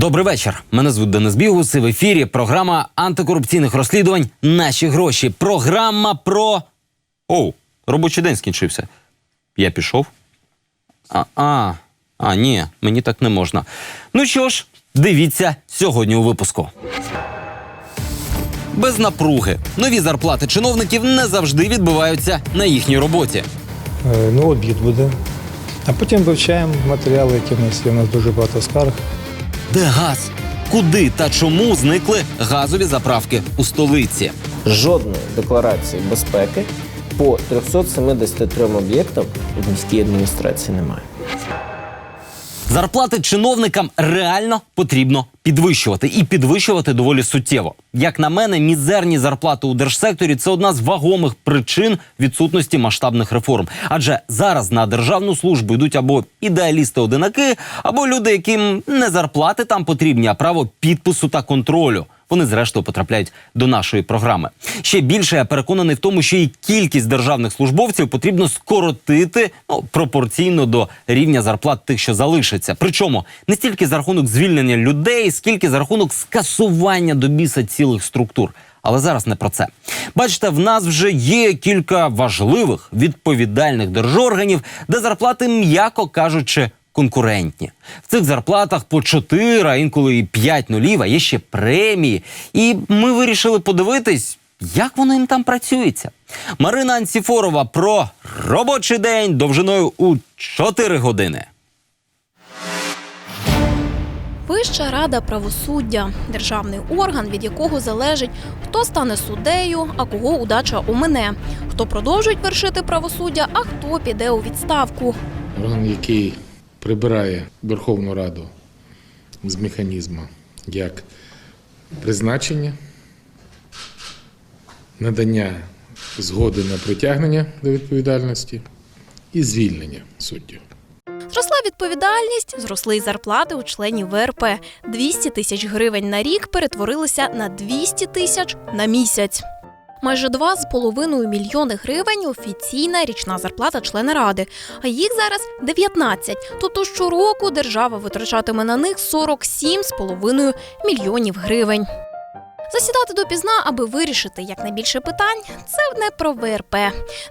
Добрий вечір. Мене звуть Денис Бігус. і В ефірі програма антикорупційних розслідувань Наші гроші. Програма про. Оу, робочий день скінчився. Я пішов. А, а, а, ні, мені так не можна. Ну що ж, дивіться сьогодні у випуску. Без напруги. Нові зарплати чиновників не завжди відбуваються на їхній роботі. Е, Ну, обід буде. А потім вивчаємо матеріали, які в нас є. У нас дуже багато скарг. Де газ? Куди та чому зникли газові заправки у столиці? жодної декларації безпеки по 373 об'єктам в міській адміністрації немає. Зарплати чиновникам реально потрібно підвищувати і підвищувати доволі суттєво. Як на мене, мізерні зарплати у держсекторі це одна з вагомих причин відсутності масштабних реформ. Адже зараз на державну службу йдуть або ідеалісти-одинаки, або люди, яким не зарплати там потрібні, а право підпису та контролю. Вони зрештою потрапляють до нашої програми. Ще більше я переконаний в тому, що і кількість державних службовців потрібно скоротити ну, пропорційно до рівня зарплат тих, що залишаться. Причому не стільки за рахунок звільнення людей, скільки за рахунок скасування до біса цілих структур. Але зараз не про це. Бачите, в нас вже є кілька важливих відповідальних держорганів, де зарплати, м'яко кажучи, конкурентні. В цих зарплатах по 4, а інколи і 5 нулів, а є ще премії. І ми вирішили подивитись, як воно їм там працюється. Марина Анціфорова про робочий день довжиною у 4 години. Вища рада правосуддя державний орган, від якого залежить, хто стане суддею, а кого удача умине, хто продовжить вершити правосуддя, а хто піде у відставку. орган, який прибирає Верховну Раду з механізму як призначення, надання згоди на притягнення до відповідальності і звільнення суддів. Зросла відповідальність, зросли й зарплати у членів ВРП. 200 тисяч гривень на рік перетворилися на 200 тисяч на місяць. Майже 2,5 мільйони гривень офіційна річна зарплата члена ради, а їх зараз 19. Тобто щороку держава витрачатиме на них 47,5 мільйонів гривень. Засідати допізна, аби вирішити якнайбільше питань, це не про ВРП.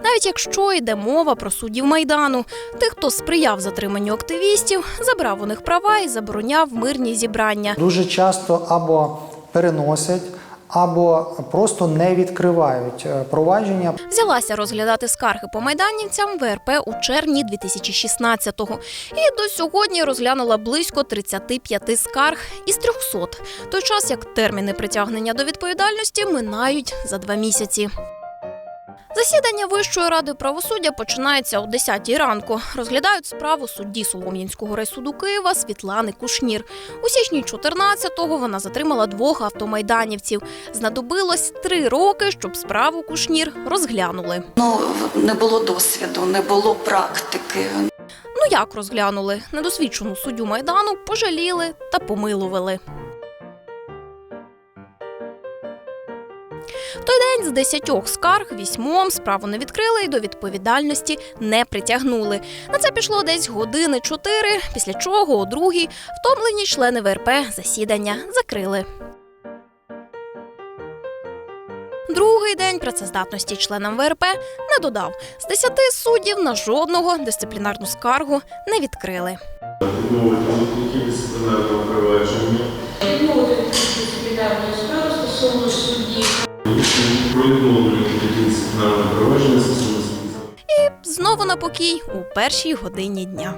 Навіть якщо йде мова про суддів майдану, тих, хто сприяв затриманню активістів, забрав у них права і забороняв мирні зібрання. дуже часто або переносять, або просто не відкривають е, провадження. Взялася розглядати скарги по майданівцям ВРП у червні 2016-го. І до сьогодні розглянула близько 35 скарг із 300. Той час як терміни притягнення до відповідальності минають за два місяці. Засідання Вищої ради правосуддя починається о 10-й ранку. Розглядають справу судді Солом'янського райсуду Києва Світлани Кушнір. У січні 14-го вона затримала двох автомайданівців. Знадобилось три роки, щоб справу Кушнір розглянули. Ну, не було досвіду, не було практики. Ну як розглянули? Недосвідчену суддю майдану пожаліли та помилували. Той день з десятьох скарг вісьмом справу не відкрили і до відповідальності не притягнули. На це пішло десь години чотири, після чого о другій втомлені члени ВРП засідання закрили. Другий день працездатності членам ВРП не додав. З десяти суддів на жодного дисциплінарну скаргу не відкрили. Знову на покій у першій годині дня.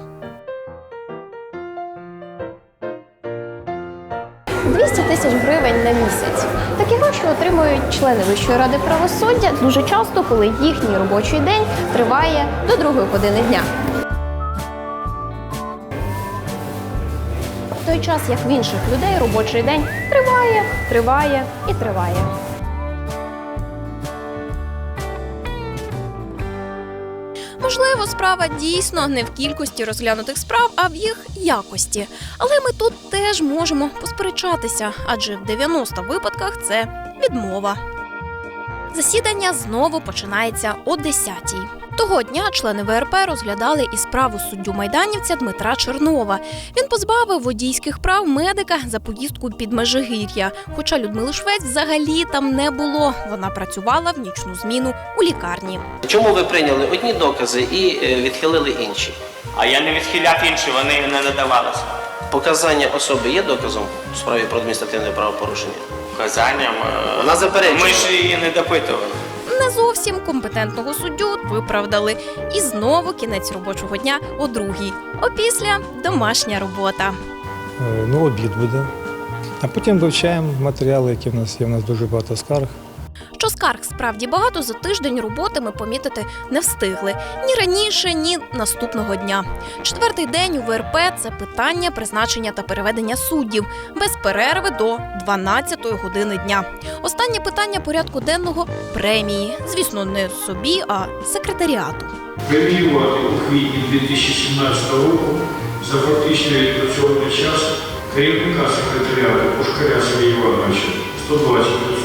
200 тисяч гривень на місяць. Такі гроші отримують члени Вищої ради правосуддя дуже часто, коли їхній робочий день триває до другої години дня. В той час, як в інших людей робочий день триває, триває і триває. Можливо, справа дійсно не в кількості розглянутих справ, а в їх якості. Але ми тут теж можемо посперечатися, адже в 90 випадках це відмова. Засідання знову починається о 10-й. Того дня члени ВРП розглядали і справу суддю майданівця Дмитра Чернова. Він позбавив водійських прав медика за поїздку під Межигір'я. Хоча Людмили Швець взагалі там не було. Вона працювала в нічну зміну у лікарні. Чому ви прийняли одні докази і е, відхилили інші? А я не відхиляв інші, вони не надавалися. Показання особи є доказом у справі про адміністративне правопорушення? Вказанням. е, Вона заперечила. Ми ж її не допитували. Не зовсім компетентного суддю виправдали. І знову кінець робочого дня о другій. Опісля домашня робота. Е, Ну, обід буде. А потім вивчаємо матеріали, які в нас є. У нас дуже багато скарг. Що скарг справді багато за тиждень роботи ми помітити не встигли ні раніше, ні наступного дня. Четвертий день у ВРП це питання призначення та переведення суддів без перерви до 12-ї години дня. Останнє питання порядку денного премії. Звісно, не собі, а секретаріату. преміювати у квітні 2017 року за фактично відпрацьований час керівника секретаріату Пушкаря Сергія Івановича 120%.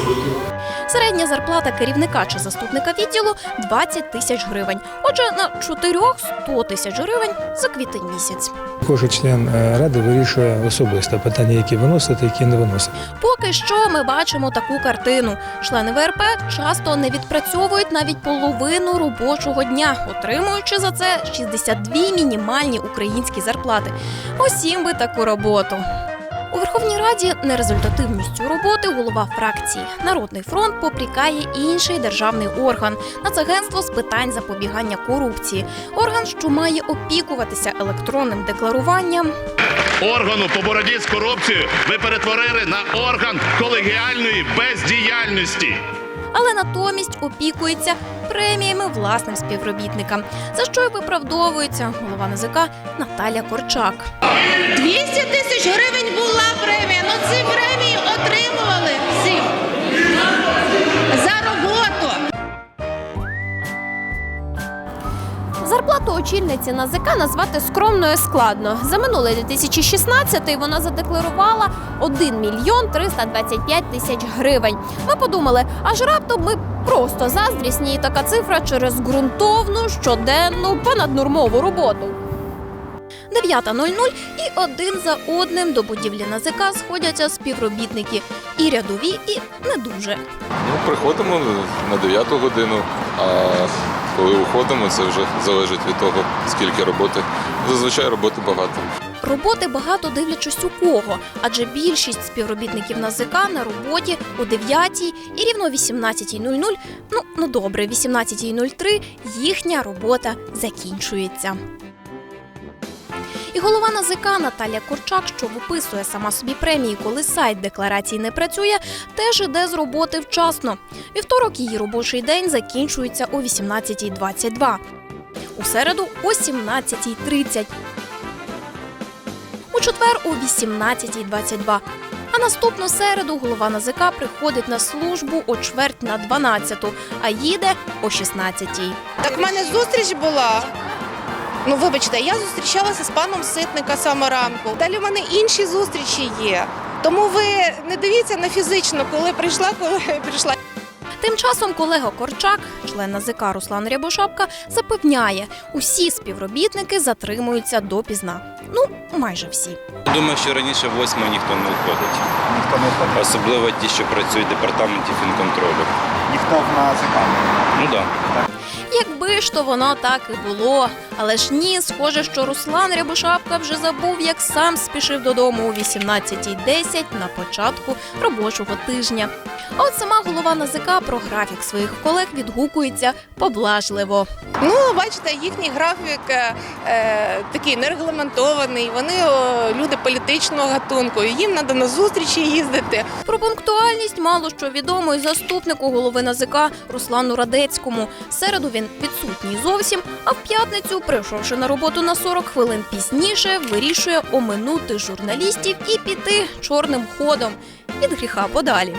Середня зарплата керівника чи заступника відділу 20 тисяч гривень. Отже, на 400 тисяч гривень за квітень місяць. Кожен член е, ради вирішує особисто питання, які виносити, які не виносити. Поки що ми бачимо таку картину. Члени ВРП часто не відпрацьовують навіть половину робочого дня, отримуючи за це 62 мінімальні українські зарплати. Усім би таку роботу. У Верховній Раді нерезультативністю роботи голова фракції Народний фронт попрікає інший державний орган Нацагентство з питань запобігання корупції. Орган, що має опікуватися електронним декларуванням, органу по боротьбі з корупцією ви перетворили на орган колегіальної бездіяльності. Але натомість опікується преміями власним співробітникам, за що й виправдовується голова НЗК Наталя Корчак. 200 тисяч гривень була премія. Ну ці премії отримували Зарплату очільниці НАЗК назвати скромною складно. За минулий 2016 вона задекларувала 1 мільйон 325 тисяч гривень. Ми подумали, аж раптом ми просто заздрісні, і така цифра через ґрунтовну щоденну понаднормову роботу. 9.00 і один за одним до будівлі НАЗК сходяться співробітники і рядові, і не дуже. Ну, приходимо на 9 годину, а коли уходимо, це вже залежить від того, скільки роботи. Зазвичай роботи багато. Роботи багато дивлячись у кого, адже більшість співробітників НАЗК на роботі о 9 і рівно о 18.00, ну, ну добре, 18.03 їхня робота закінчується. І голова НАЗК Наталя Корчак, що виписує сама собі премії, коли сайт декларації не працює, теж іде з роботи вчасно. Вівторок її робочий день закінчується о 18.22. У середу о 17.30. У четвер о 18.22. А наступну середу голова НАЗК приходить на службу о чверть на 12, а їде о 16. Так в мене зустріч була. Ну, вибачте, я зустрічалася з паном Ситника саме ранку. Далі в мене інші зустрічі є. Тому ви не дивіться на фізично, коли прийшла, коли прийшла. Тим часом колега Корчак, член НАЗК Руслан Рябошапка, запевняє, усі співробітники затримуються допізна. Ну, майже всі. Думаю, що раніше восьмого ніхто не виходить. Ніхто не виходить? Особливо ті, що працюють в департаменті фінконтролю. Ніхто в нас Ну так. Якби ж то воно так і було. Але ж ні, схоже, що Руслан Рябошапка вже забув, як сам спішив додому о 18.10 на початку робочого тижня. А от сама голова НАЗК про графік своїх колег відгукується поблажливо. Ну, бачите, їхній графік е, е, такий нерегламентований. Вони о, люди політичного гатунку. Їм треба на зустрічі їздити. Про пунктуальність мало що відомо і заступнику голови НАЗК Руслану Радецькому. Середу він відсутній зовсім, а в п'ятницю, прийшовши на роботу на 40 хвилин пізніше, вирішує оминути журналістів і піти чорним ходом від гріха подалі.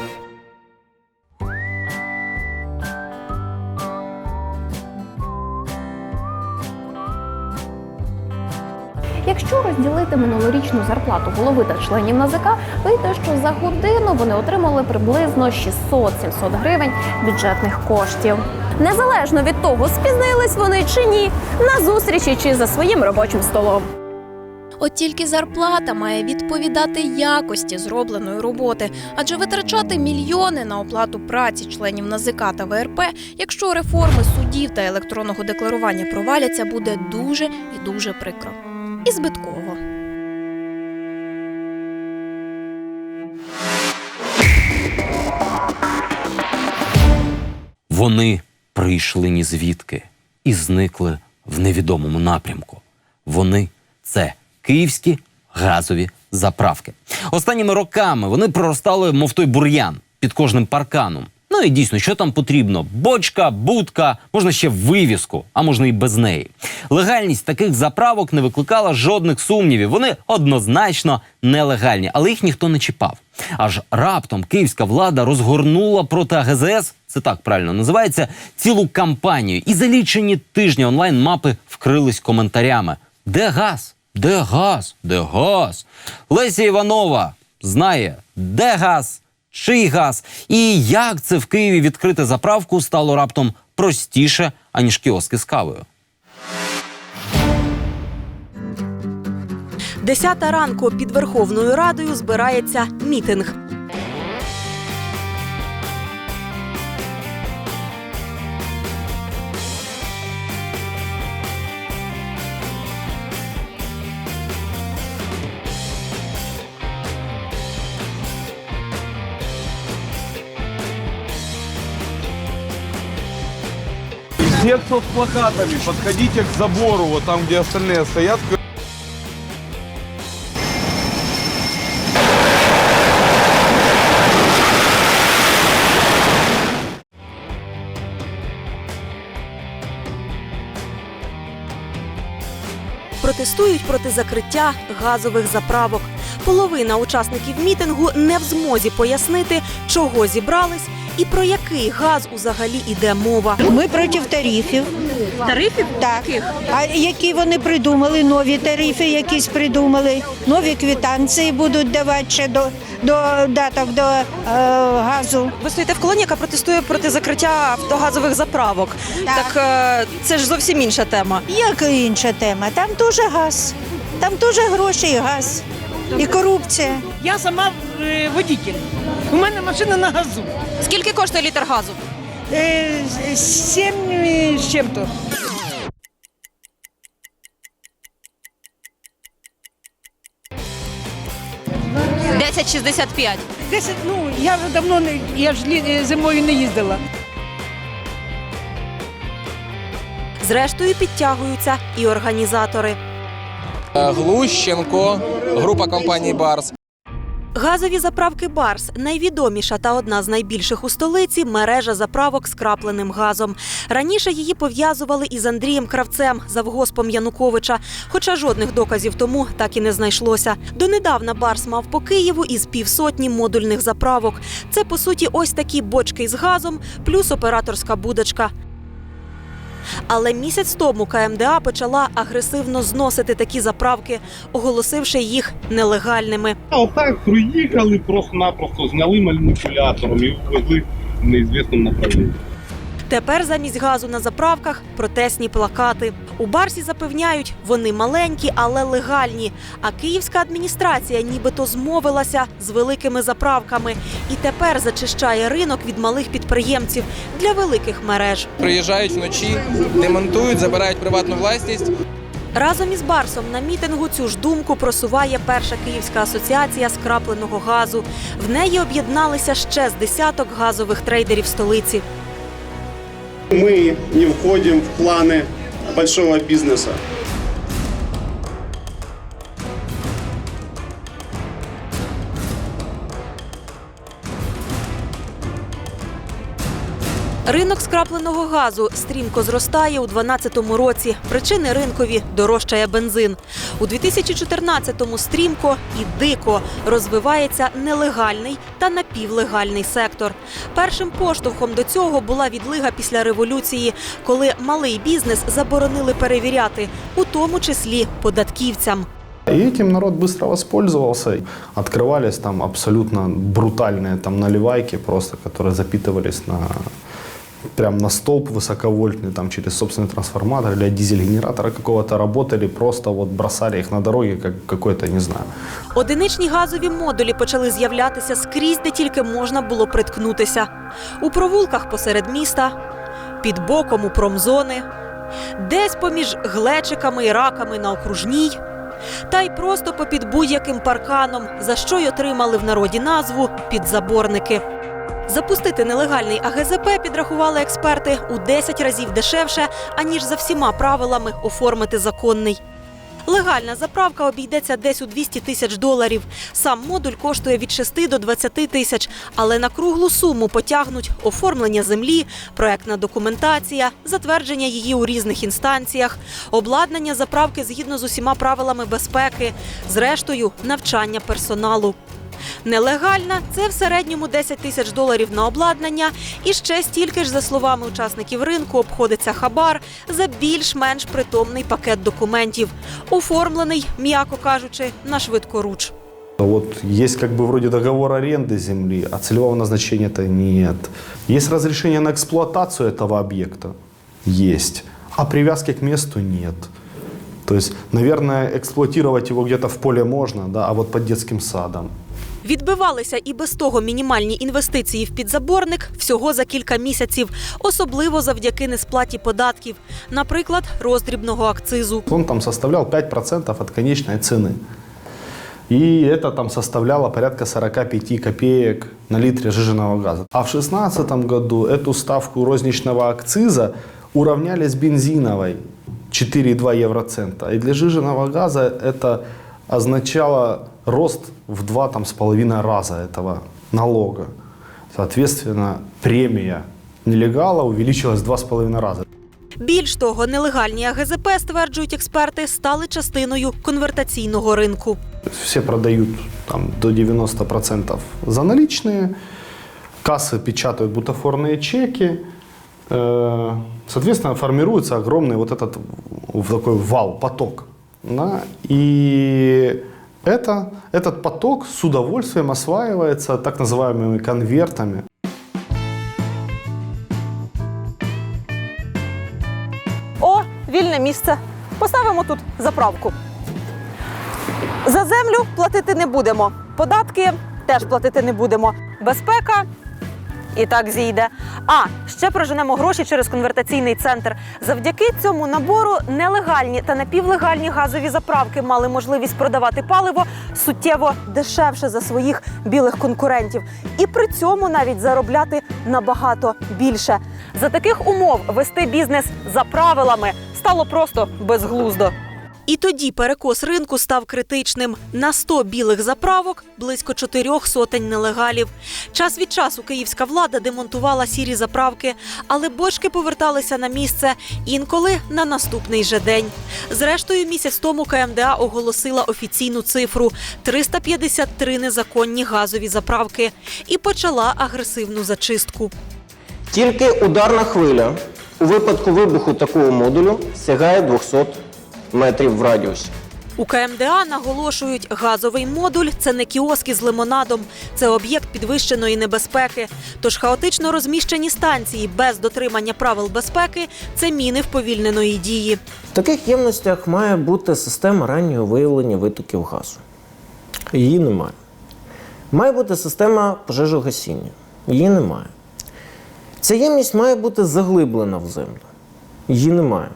Якщо розділити минулорічну зарплату голови та членів НАЗК, вийде, що за годину вони отримали приблизно 600-700 гривень бюджетних коштів. Незалежно від того, спізнились вони чи ні, на зустрічі чи за своїм робочим столом. От тільки зарплата має відповідати якості зробленої роботи, адже витрачати мільйони на оплату праці членів НАЗК та ВРП, якщо реформи судів та електронного декларування проваляться, буде дуже і дуже прикро. І збитково. Вони прийшли ні звідки і зникли в невідомому напрямку. Вони це київські газові заправки. Останніми роками вони проростали, мов той бур'ян під кожним парканом. Ну і дійсно, що там потрібно? Бочка, будка, можна ще вивіску, а можна і без неї. Легальність таких заправок не викликала жодних сумнівів. Вони однозначно нелегальні, але їх ніхто не чіпав. Аж раптом київська влада розгорнула проти АГЗС, це так правильно називається, цілу кампанію. І за лічені тижні онлайн мапи вкрились коментарями: де газ? Де газ? Де газ? Леся Іванова знає, де газ, чий газ, і як це в Києві відкрити заправку стало раптом простіше, аніж кіоски з кавою. Десята ранку під Верховною Радою збирається мітинг. Все, кто с плакатами, подходите к забору, вот там, где остальные стоят. Протестують проти закриття газових заправок. Половина учасників мітингу не в змозі пояснити, чого зібрались і про який газ узагалі іде мова. Ми проти тарифів. Тарифів? Так. А які вони придумали? Нові тарифи якісь придумали. Нові квитанції будуть давати ще до, до даток до е, газу. Ви стоїте в колоні, яка протестує проти закриття автогазових заправок. Так, е, це ж зовсім інша тема. Як інша тема? Там теж газ. Там теж гроші і газ. І корупція. Я сама е, водитель. У мене машина на газу. Скільки коштує літр газу? Е, сім е, з чим-то. Десять шістдесят п'ять. Десять, ну я вже давно не я ж лі- е, зимою не їздила. Зрештою підтягуються і організатори. Глущенко, група компанії Барс. Газові заправки Барс найвідоміша та одна з найбільших у столиці мережа заправок з крапленим газом. Раніше її пов'язували із Андрієм Кравцем, завгоспом Януковича. Хоча жодних доказів тому так і не знайшлося. Донедавна Барс мав по Києву із півсотні модульних заправок. Це по суті ось такі бочки з газом, плюс операторська будочка. Але місяць тому КМДА почала агресивно зносити такі заправки, оголосивши їх нелегальними. А отак приїхали, просто-напросто зняли маніпулятором і ввезли в неізвісному направленні. Тепер замість газу на заправках протестні плакати. У Барсі запевняють, вони маленькі, але легальні. А київська адміністрація нібито змовилася з великими заправками і тепер зачищає ринок від малих підприємців для великих мереж. Приїжджають вночі, демонтують, забирають приватну власність. Разом із Барсом на мітингу цю ж думку просуває перша київська асоціація скрапленого газу. В неї об'єдналися ще з десяток газових трейдерів столиці. Мы не входим в планы большого бизнеса. Ринок скрапленого газу стрімко зростає у 2012 році. Причини ринкові дорожчає бензин. У 2014-му стрімко і дико розвивається нелегальний та напівлегальний сектор. Першим поштовхом до цього була відлига після революції, коли малий бізнес заборонили перевіряти, у тому числі податківцям. И этим народ быстро воспользовался. Открывались там абсолютно брутальные там наливайки, просто, которые запитывались на прям на столб высоковольтный, там через собственный трансформатор или от дизель-генератора какого-то работали, просто вот бросали их на дороге, как какой-то, не знаю, Одиничні газові модулі почали з'являтися скрізь, де тільки можна було приткнутися. У провулках посеред міста, під боком у промзони, десь поміж глечиками і раками на окружній, та й просто попід будь-яким парканом, за що й отримали в народі назву підзаборники. Запустити нелегальний АГЗП підрахували експерти у 10 разів дешевше, аніж за всіма правилами оформити законний. Легальна заправка обійдеться десь у 200 тисяч доларів. Сам модуль коштує від 6 до 20 тисяч, але на круглу суму потягнуть оформлення землі, проектна документація, затвердження її у різних інстанціях, обладнання заправки згідно з усіма правилами безпеки, зрештою навчання персоналу. Нелегальна це в середньому 10 тисяч доларів на обладнання, і ще стільки ж, за словами учасників ринку, обходиться хабар за більш-менш притомний пакет документів, оформлений, м'яко кажучи, на швидкоруч. Вот есть как бы вроде договор аренды земли, а целевого назначения-то нет. Есть разрешение на эксплуатацию этого объекта? Есть. А привязки к месту нет. То есть, наверное, эксплуатировать его где-то в поле можно, да, а вот под детским садом. Відбивалися і без того мінімальні інвестиції в підзаборник всього за кілька місяців, особливо завдяки несплаті податків, наприклад, роздрібного акцизу. Он там составлял 5% от конечной цены. И это там составляло порядка 45 копеек на литре жиженного газа. А в 2016 году эту ставку розничного акциза уравняли с бензиновой 4,2 евроцента. И для жиженного газа это означало рост в два там, с половиной раза этого налога. Соответственно, премия нелегала увеличилась в два с половиной раза. Більш того, нелегальні АГЗП, стверджують експерти, стали частиною конвертаційного ринку. Все продают там, до 90% за наличные, кассы печатают бутафорные чеки, Э, соответственно, формируется огромный вот этот в такой вал, поток. Да? И это, этот поток с удовольствием осваивается так называемыми конвертами. О, вільне місце. Поставимо тут заправку. За землю платити не будемо. Податки теж платити не будемо. Безпека і так зійде. А ще проженемо гроші через конвертаційний центр. Завдяки цьому набору нелегальні та напівлегальні газові заправки мали можливість продавати паливо суттєво дешевше за своїх білих конкурентів, і при цьому навіть заробляти набагато більше. За таких умов вести бізнес за правилами стало просто безглуздо. І тоді перекос ринку став критичним. На 100 білих заправок близько чотирьох сотень нелегалів. Час від часу київська влада демонтувала сірі заправки, але бочки поверталися на місце інколи на наступний же день. Зрештою, місяць тому КМДА оголосила офіційну цифру 353 незаконні газові заправки і почала агресивну зачистку. Тільки ударна хвиля у випадку вибуху такого модулю сягає 200 метрів в радіусі. У КМДА наголошують, газовий модуль це не кіоски з лимонадом, це об'єкт підвищеної небезпеки. Тож хаотично розміщені станції без дотримання правил безпеки це міни вповільненої дії. В таких ємностях має бути система раннього виявлення витоків газу. Її немає. Має бути система пожежогасіння. Її немає. Ця ємність має бути заглиблена в землю. Її немає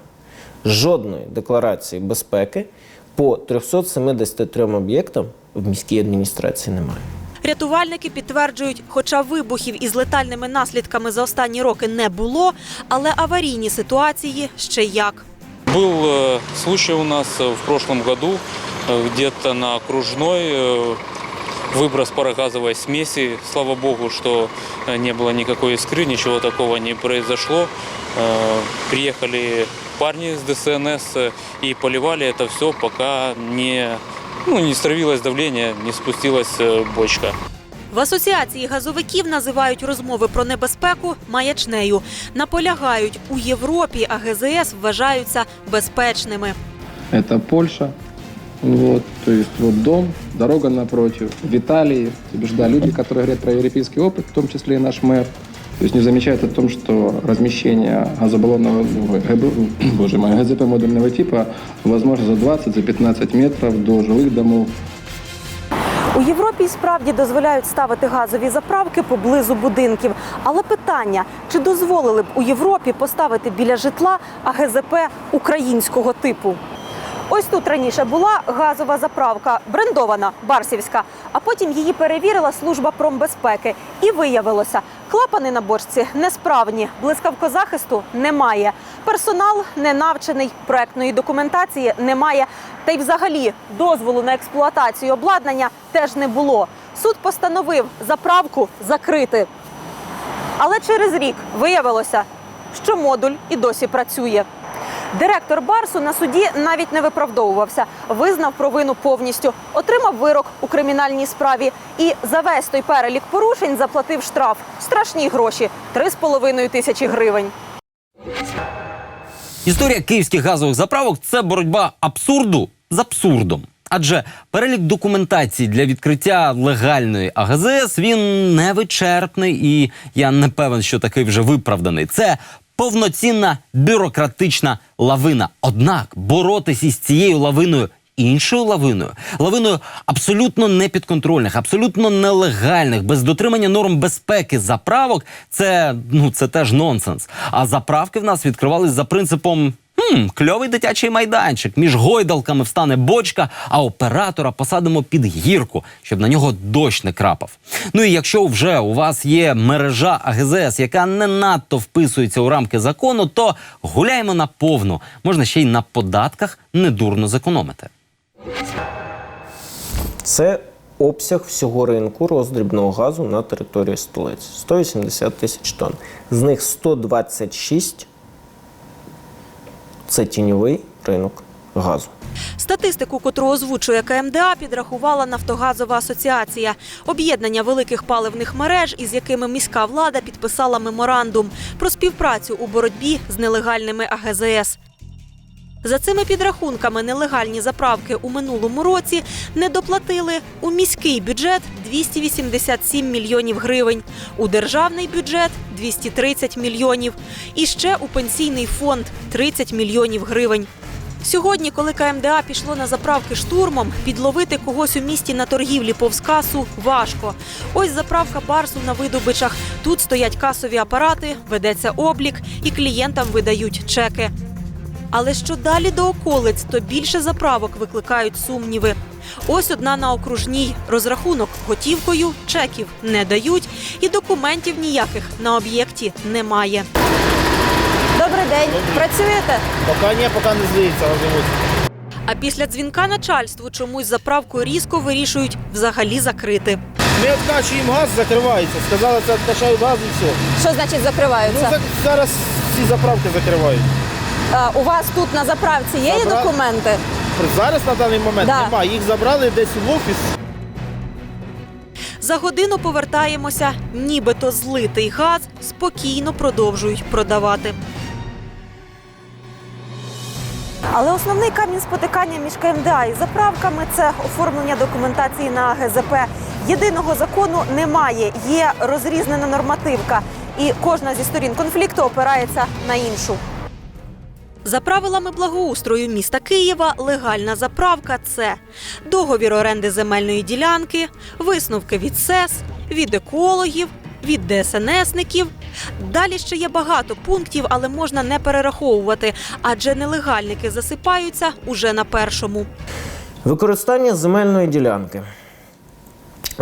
Жодної декларації безпеки по 373 об'єктам в міській адміністрації немає. Рятувальники підтверджують, хоча вибухів із летальними наслідками за останні роки не було, але аварійні ситуації ще як. Был э, случай у нас э, в прошлом году, э, где-то на окружной э, выброс парогазовой смеси. Слава богу, что э, не было никакой искры, ничего такого не произошло. Э, Приехали парни с ДСНС э, и поливали это все, пока не, ну, не стравилось давление, не спустилась э, бочка. В асоціації газовиків називають розмови про небезпеку маячнею. Наполягають, у Європі АГЗС вважаються безпечними. Это Польша, Вот, то есть вот дом, дорога напротив, Виталий, то бишь, да, люди, которые говорят про европейский опыт, в том числе и наш мэр, то есть не замечают о том, что размещение газобаллонного, ой, ГБ, боже мой, ГЗП модульного типа возможно за 20, за 15 метров до жилых домов, У Європі й справді дозволяють ставити газові заправки поблизу будинків. Але питання: чи дозволили б у Європі поставити біля житла АГЗП українського типу? Ось тут раніше була газова заправка, брендована Барсівська, а потім її перевірила служба промбезпеки. І виявилося, клапани на бочці несправні, блискавкозахисту немає. Персонал не навчений, проектної документації немає. Та й взагалі дозволу на експлуатацію обладнання теж не було. Суд постановив заправку закрити. Але через рік виявилося, що модуль і досі працює. Директор Барсу на суді навіть не виправдовувався, визнав провину повністю, отримав вирок у кримінальній справі і за весь той перелік порушень заплатив штраф страшні гроші 3,5 тисячі гривень. Історія київських газових заправок це боротьба абсурду з абсурдом. Адже перелік документації для відкриття легальної АГЗС він невичерпний, і я не певен, що такий вже виправданий. Це повноцінна бюрократична лавина. Однак боротись із цією лавиною. Іншою лавиною, лавиною абсолютно непідконтрольних, абсолютно нелегальних, без дотримання норм безпеки заправок. Це ну це теж нонсенс. А заправки в нас відкривались за принципом. Хм, кльовий дитячий майданчик. Між гойдалками встане бочка, а оператора посадимо під гірку, щоб на нього дощ не крапав. Ну і якщо вже у вас є мережа АГЗС, яка не надто вписується у рамки закону, то гуляємо на повну. Можна ще й на податках недурно зекономити. Це обсяг всього ринку роздрібного газу на території столиці 180 тисяч тонн. З них 126 це тіньовий ринок газу. Статистику, котру озвучує КМДА, підрахувала Нафтогазова асоціація об'єднання великих паливних мереж, із якими міська влада підписала меморандум про співпрацю у боротьбі з нелегальними АГЗС. За цими підрахунками, нелегальні заправки у минулому році не доплатили у міський бюджет 287 мільйонів гривень, у державний бюджет 230 мільйонів і ще у пенсійний фонд 30 мільйонів гривень. Сьогодні, коли КМДА пішло на заправки штурмом, підловити когось у місті на торгівлі повз касу важко. Ось заправка барсу на видобичах. Тут стоять касові апарати, ведеться облік і клієнтам видають чеки. Але що далі до околиць, то більше заправок викликають сумніви. Ось одна на окружній розрахунок готівкою, чеків не дають, і документів ніяких на об'єкті немає. Добрий день, працюєте? Поки ні, поки не здається, розумієте. А після дзвінка начальству чомусь заправку різко вирішують взагалі закрити. Ми відкачуємо газ, закривається. Сказали, це відкачають газ і все. Що значить закриваються? Ну, зараз всі заправки закривають. у вас тут на заправці є Забра- документи? Зараз на даний момент Да. немає. Їх забрали десь в офіс. За годину повертаємося, нібито злитий газ спокійно продовжують продавати. Але основний камінь спотикання між КМДА і заправками це оформлення документації на АГЗП. Єдиного закону немає, є розрізнена нормативка, і кожна зі сторін конфлікту опирається на іншу. За правилами благоустрою міста Києва, легальна заправка це договір оренди земельної ділянки, висновки від СЕС, від екологів, від ДСНСників. Далі ще є багато пунктів, але можна не перераховувати, адже нелегальники засипаються уже на першому. Використання земельної ділянки.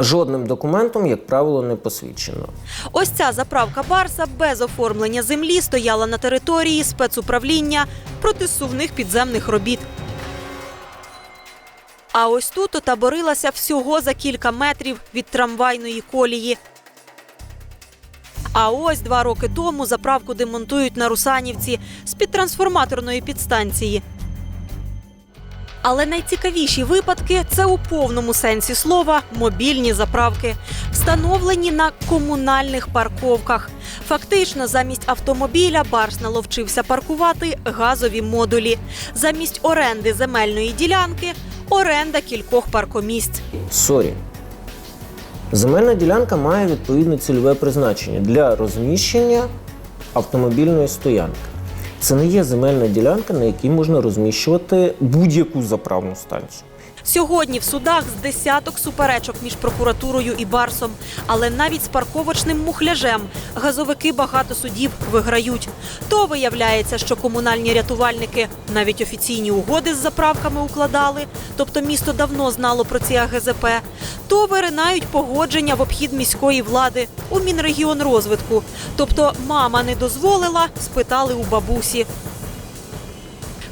Жодним документом, як правило, не посвідчено. Ось ця заправка Барса без оформлення землі стояла на території спецуправління протисувних підземних робіт. А ось тут отаборилася всього за кілька метрів від трамвайної колії. А ось два роки тому заправку демонтують на Русанівці з-під трансформаторної підстанції. Але найцікавіші випадки це у повному сенсі слова мобільні заправки, встановлені на комунальних парковках. Фактично, замість автомобіля Барс наловчився паркувати газові модулі. Замість оренди земельної ділянки оренда кількох паркомісць. Сорі. Земельна ділянка має відповідне цільове призначення для розміщення автомобільної стоянки. Це не є земельна ділянка, на якій можна розміщувати будь-яку заправну станцію. Сьогодні в судах з десяток суперечок між прокуратурою і барсом. Але навіть з парковочним мухляжем газовики багато судів виграють. То виявляється, що комунальні рятувальники навіть офіційні угоди з заправками укладали, тобто місто давно знало про ці АГЗП. То виринають погодження в обхід міської влади у Мінрегіонрозвитку. Тобто мама не дозволила, спитали у бабусі.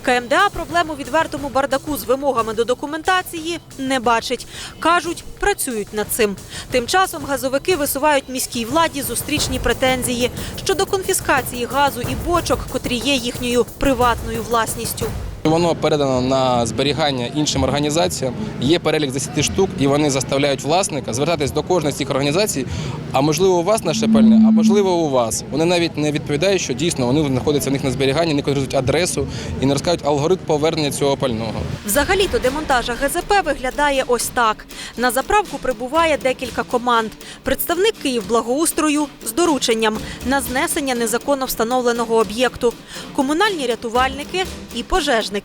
КМДА проблему відвертому бардаку з вимогами до документації не бачить. Кажуть, працюють над цим. Тим часом газовики висувають міській владі зустрічні претензії щодо конфіскації газу і бочок, котрі є їхньою приватною власністю. Воно передано на зберігання іншим організаціям. Є перелік 10 штук, і вони заставляють власника звертатись до кожної з цих організацій. А можливо, у вас наше пальне, а можливо, у вас. Вони навіть не відповідають, що дійсно вони знаходяться в них на зберіганні, не кажуть адресу і не розкажуть алгоритм повернення цього пального. Взагалі-то демонтаж ГЗП виглядає ось так: на заправку прибуває декілька команд. Представник Київблагоустрою з дорученням на знесення незаконно встановленого об'єкту, комунальні рятувальники і пожежники.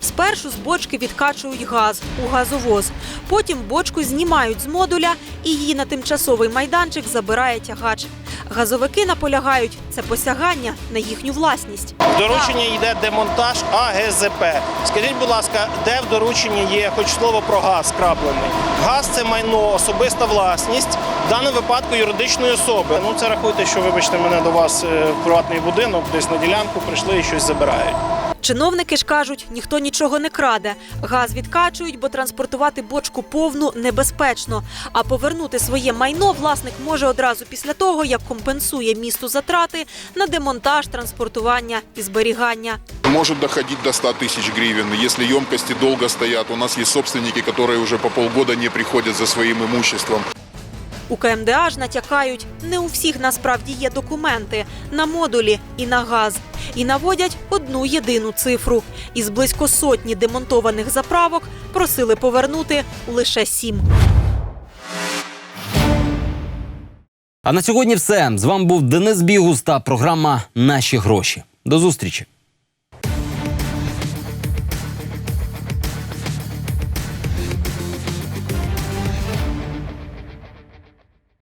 Спершу з бочки відкачують газ у газовоз. Потім бочку знімають з модуля і її на тимчасовий майданчик забирає тягач. Газовики наполягають це посягання на їхню власність. В дорученні йде демонтаж АГЗП. Скажіть, будь ласка, де в дорученні є хоч слово про газ краплений? Газ це майно, особиста власність, в даному випадку юридичної особи. Ну це рахуйте, що вибачте мене до вас е, в приватний будинок, десь на ділянку прийшли і щось забирають. Чиновники ж кажуть, ніхто нічого не краде. Газ відкачують, бо транспортувати бочку повну небезпечно. А повернути своє майно власник може одразу після того, як компенсує місту затрати на демонтаж, транспортування і зберігання. Может доходить до 100 тысяч гривен. Если емкости долго стоят, у нас есть собственники, которые уже по полгода не приходят за своим имуществом. У КМДА ж натякають, не у всіх насправді є документи на модулі і на газ. І наводять одну єдину цифру. Із близько сотні демонтованих заправок просили повернути лише сім. А на сьогодні все. З вами був Денис Бігус та програма Наші гроші. До зустрічі.